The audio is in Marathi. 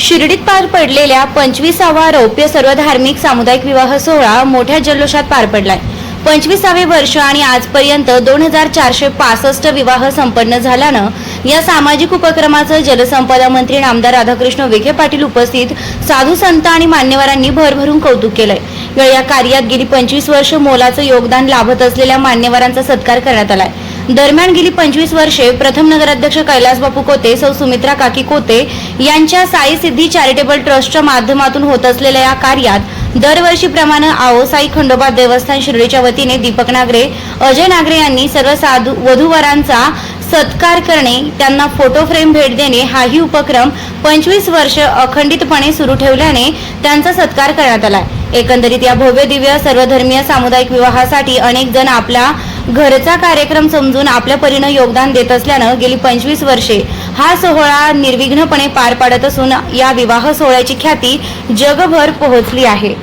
शिर्डीत पार पडलेल्या पंचवीसावा रौप्य सर्व धार्मिक सामुदायिक विवाह सोहळा मोठ्या जल्लोषात पार पडलाय. पंचवीसावे वर्ष आणि आजपर्यंत दोन हजार चारशे पासष्ट विवाह संपन्न झाल्यानं या सामाजिक उपक्रमाचं जलसंपदा मंत्री नामदार राधाकृष्ण विखे पाटील उपस्थित साधू संत आणि मान्यवरांनी भरभरून कौतुक केलंय. या या कार्यात गेली पंचवीस वर्ष मोलाचं योगदान लाभत असलेल्या मान्यवरांचा सत्कार करण्यात आलाय. दरम्यान गेली पंचवीस वर्षे प्रथम नगराध्यक्ष कैलास बापू कोते सौ सुमित्रा काकी कोते यांच्या साई सिद्धी चॅरिटेबल ट्रस्टच्या माध्यमातून होत असलेल्या या कार्यात दरवर्षीप्रमाणे आओ साई खंडोबा देवस्थान शिर्डीच्या वतीने दीपक नागरे अजय नागरे यांनी सर्व साधू वधूवरांचा सत्कार करणे त्यांना फोटो फ्रेम भेट देणे हाही उपक्रम पंचवीस वर्ष अखंडितपणे सुरू ठेवल्याने त्यांचा सत्कार करण्यात आला एकंदरीत या भव्य दिव्य सर्वधर्मीय सामुदायिक विवाहासाठी अनेक जण आपला घरचा कार्यक्रम समजून आपल्या परीनं योगदान देत असल्यानं गेली पंचवीस वर्षे हा सोहळा निर्विघ्नपणे पार पाडत असून या विवाह सोहळ्याची ख्याती जगभर पोहोचली आहे.